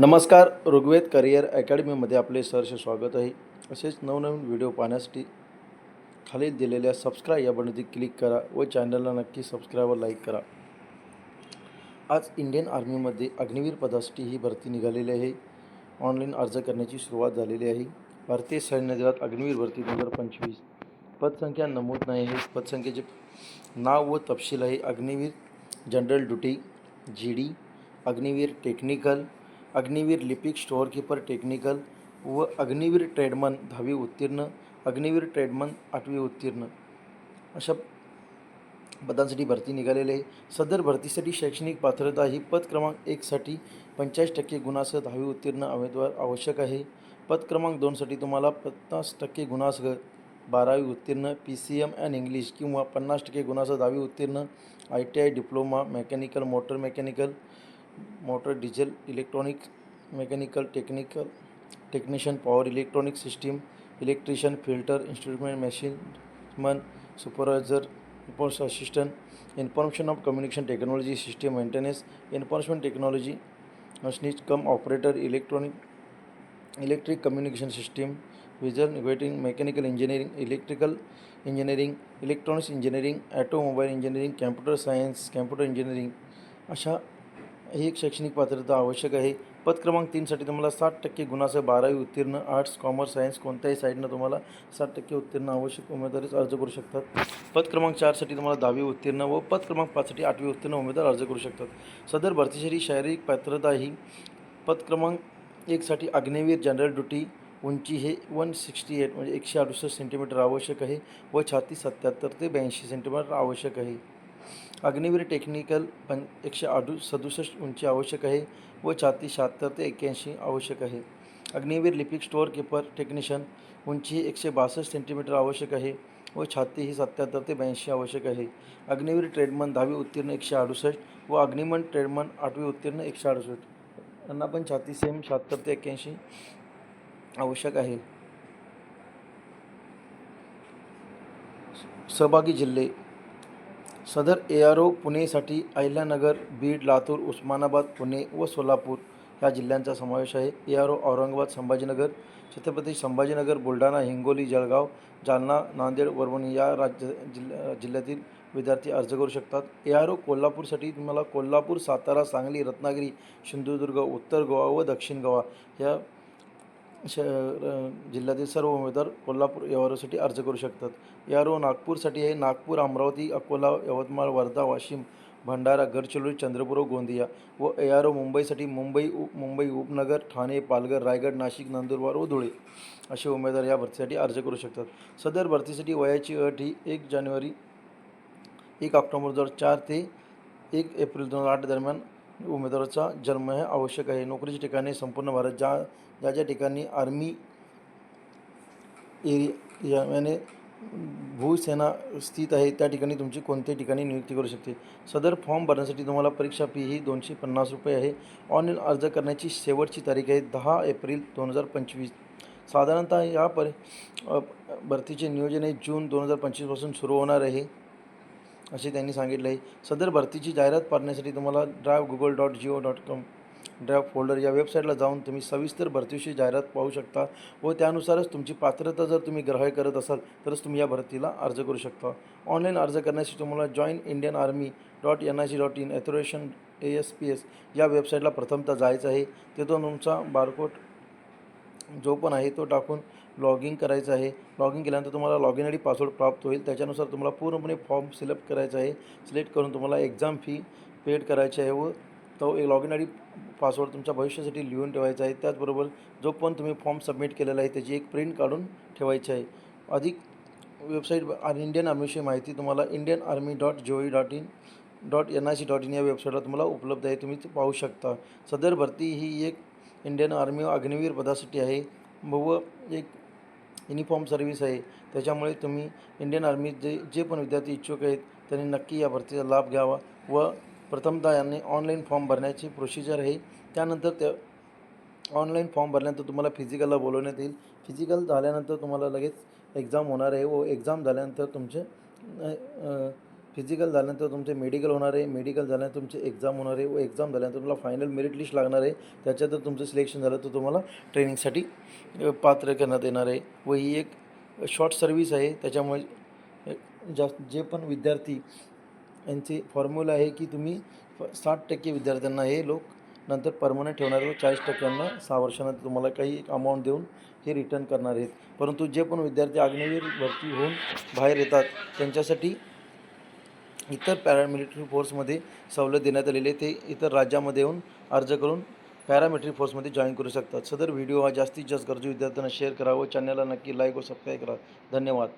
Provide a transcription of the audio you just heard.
नमस्कार ऋग्वेद करिअर अकॅडमीमध्ये आपले सहर्ष स्वागत आहे. असेच नवनवीन व्हिडिओ पाहण्यासाठी खाली दिलेल्या सबस्क्राईब या बटनवरती क्लिक करा व चॅनलला नक्की सबस्क्राईब व लाईक करा. आज इंडियन आर्मीमध्ये अग्निवीर पदासाठी ही भरती निघालेली आहे. ऑनलाईन अर्ज करण्याची सुरुवात झालेली आहे. भारतीय सैन्य दलात अग्निवीर भरती दोन हजार पंचवीस. पदसंख्या नमूद नाही आहे. पदसंख्येचे नाव व तपशील आहे. Agniveer general duty G D Agniveer technical Agniveer लिपिक स्टोअरकीपर टेक्निकल व अग्निवीर ट्रेडमन दहावी उत्तीर्ण अग्निवीर ट्रेडमन आठवी उत्तीर्ण. अशा पदांसाठी भरती निघालेले आहे. सदर भरतीसाठी शैक्षणिक पात्रता ही पद क्रमांक एकसाठी पंचेचाळीस टक्के गुणासह दहावी उत्तीर्ण उमेदवार आवश्यक आहे. पद क्रमांक दोनसाठी तुम्हाला पन्नास टक्के गुणासह बारावी उत्तीर्ण P C M and English किंवा पन्नास टक्के गुणासह दहावी उत्तीर्ण I T I diploma mechanical motor mechanical motor diesel electronic mechanical technical technician power electronic system electrician fitter instrument machine man supervisor post assistant information of communication technology system maintenance information technology machinist cum operator electronic electric communication system vision welding mechanical engineering electrical engineering electronics engineering automobile engineering computer science computer engineering अशा ही एक शैक्षणिक पात्रता आवश्यक आहे. पद क्रमांक तीनसाठी तुम्हाला साठ टक्के गुणासह बारावी उत्तीर्ण आर्ट्स कॉमर्स सायन्स कोणत्याही साईडनं तुम्हाला साठ टक्के उत्तीर्ण आवश्यक उमेदवारीच अर्ज करू शकतात. पद क्रमांक चारसाठी तुम्हाला दहावी उत्तीर्ण व पद क्रमांक पाचसाठी आठवी उत्तीर्ण उमेदवार अर्ज करू शकतात. सदर भरतीसाठी शारीरिक पात्रता ही पद क्रमांक एकसाठी आग्नेवीर जनरल ड्युटी उंची हे वन सिक्स्टी एट म्हणजे एकशे अडुसष्ट सेंटीमीटर आवश्यक आहे व छाती सत्याहत्तर ते ब्याऐंशी सेंटीमीटर आवश्यक आहे. अग्निवीर टेक्निकल पं एकशे अडु सदुसष्ट उंची आवश्यक आहे व छाती शहात्तर ते एक्क्याऐंशी आवश्यक आहे. अग्निवीर लिपिक स्टोअर कीपर टेक्निशियन उंची एकशे बासष्ट सेंटीमीटर आवश्यक आहे व छाती ही सत्याहत्तर ते ब्याऐंशी आवश्यक आहे. अग्निवीर ट्रेडमन दहावी उत्तीर्ण एकशे अडुसष्ट व अग्निमन ट्रेडमन आठवी उत्तीर्ण एकशे अडुसष्ट. त्यांना पण छाती सेम शहात्तर ते एक्क्याऐंशी आवश्यक आहे. सहभागी जिल्हे सदर ए आर ओ पुणेसाठी अहिल्यानगर बीड लातूर उस्मानाबाद पुणे व सोलापूर या जिल्ह्यांचा समावेश आहे. A R O Aurangabad Sambhajinagar Chhatrapati Sambhajinagar Buldhana Hingoli Jalgaon Jalna Nanded Parbhani या राज्य जिल्ह्या जिल्ह्यातील विद्यार्थी अर्ज करू शकतात. ए आर ओ कोल्हापूरसाठी तुम्हाला कोल्हापूर सातारा सांगली रत्नागिरी सिंधुदुर्ग उत्तर गोवा व दक्षिण गोवा या श जिल्ह्यातील सर्व उमेदवार कोल्हापूर व्यवहारासाठी अर्ज करू शकतात. या रो नागपूरसाठी आहे. नागपूर अमरावती अकोला यवतमाळ वर्धा वाशिम भंडारा गडचिरोली चंद्रपूर गोंदिया व ए आर ओ मुंबईसाठी मुंबई उप मुंबई उपनगर ठाणे पालघर रायगड नाशिक नंदुरबार व धुळे असे उमेदवार या भरतीसाठी अर्ज करू शकतात. सदर भरतीसाठी वयाची अट ही एक जानेवारी एक ऑक्टोबर दोन हजार चार ते एक एप्रिल दोन हजार आठ दरम्यान उमेदवाराचा जन्म हे आवश्यक आहे. नोकरीच्या ठिकाणी संपूर्ण भारत ज्या ज्या ज्या ठिकाणी आर्मी एरिया याने भूसेना स्थित आहे त्या ठिकाणी तुमची कोणत्याही ठिकाणी नियुक्ती करू शकते. सदर फॉर्म भरण्यासाठी तुम्हाला परीक्षा फी ही दोनशे पन्नास रुपये आहे. ऑनलाईन अर्ज करण्याची शेवटची तारीख आहे दहा एप्रिल दोन हजार पंचवीस. साधारणतः या पर भरतीचे नियोजन हे जून दोन हजार पंचवीसपासून सुरू होणार आहे. असे त्यांनी सांगितले आहे सदर भरतीची जाहिरात पाहण्यासाठी तुम्हाला drive Google dot geo dot com drive folder या वेबसाईटला जाऊन तुम्ही सविस्तर भरतीविषयी जाहिरात पाहू शकता व त्यानुसारच तुमची पात्रता जर तुम्ही ग्राह्य करत असाल तरच तुम्ही या भरतीला अर्ज करू शकता. ऑनलाईन अर्ज करण्यासाठी तुम्हाला join Indian army dot N I C dot in authorisation A S P S या वेबसाईटला प्रथमतः जायचं आहे. तिथून तुमचा बारकोड जो पण आहे तो टाकून लॉगिंग करायचं आहे. लॉगिंग केल्यानंतर तुम्हाला log in I D password प्राप्त होईल. त्याच्यानुसार तुम्हाला पूर्णपणे फॉर्म सिलेक्ट करायचा आहे. सिलेक्ट करून तुम्हाला एक्झाम फी पेड करायची आहे व तो एक log in I D password तुमच्या भविष्यासाठी लिहून ठेवायचा आहे. त्याचबरोबर जो पण तुम्ही फॉर्म सबमिट केलेला आहे त्याची एक प्रिंट काढून ठेवायची आहे. अधिक वेबसाईट आणि इंडियन आर्मीविषयी माहिती तुम्हाला Indian army dot G O E dot in dot N I C dot in या वेबसाईटला तुम्हाला उपलब्ध आहे. तुम्ही पाहू शकता. सदर भरती ही एक इंडियन आर्मी अग्निवीर पदासाठी आहे. व एक युनिफॉर्म सर्व्हिस आहे. त्याच्यामुळे तुम्ही इंडियन आर्मीत जे जे पण विद्यार्थी इच्छुक आहेत त्यांनी नक्की या भरतीचा लाभ घ्यावा. व प्रथमतः यांनी ऑनलाईन फॉर्म भरण्याची प्रोसिजर आहे. त्यानंतर त्या ऑनलाईन फॉर्म भरल्यानंतर तुम्हाला फिजिकलला बोलवण्यात येईल. फिजिकल झाल्यानंतर तुम्हाला लगेच एक्झाम होणार आहे. व एक्झाम झाल्यानंतर तुमचे फिजिकल झाल्यानंतर तुमचे मेडिकल होणार आहे मेडिकल झाल्यानंतर तुमचे एक्झाम होणार आहे व एक्झाम झाल्यानंतर तुम्हाला फायनल मेरिट लिस्ट लागणार आहे. त्याच्यात जर तुमचं सिलेक्शन झालं तर तुम्हाला ट्रेनिंगसाठी पात्र करण्यात येणार आहे. व ही एक शॉर्ट सर्व्हिस आहे. त्याच्यामुळे जास्त जे पण विद्यार्थी यांची फॉर्म्युला आहे की तुम्ही साठ टक्के विद्यार्थ्यांना हे लोक नंतर परमनंट ठेवणार आहे व चाळीस टक्क्यांना सहा वर्षानंतर तुम्हाला काही एक अमाऊंट देऊन हे रिटर्न करणार आहेत. परंतु जे पण विद्यार्थी आग्नेवीर भरती होऊन बाहेर येतात त्यांच्यासाठी इतर पॅरामिलिटरी फोर्समध्ये सवलत देण्यात आलेली आहे. ते इतर राज्यामध्ये येऊन अर्ज करून पॅरामिलिटरी फोर्समध्ये जॉईन करू शकतात. सदर व्हिडिओ हा जास्तीत जास्त गरजू विद्यार्थ्यांना शेअर करा व चॅनलला नक्की लाईक व सबस्क्राईब करा. धन्यवाद.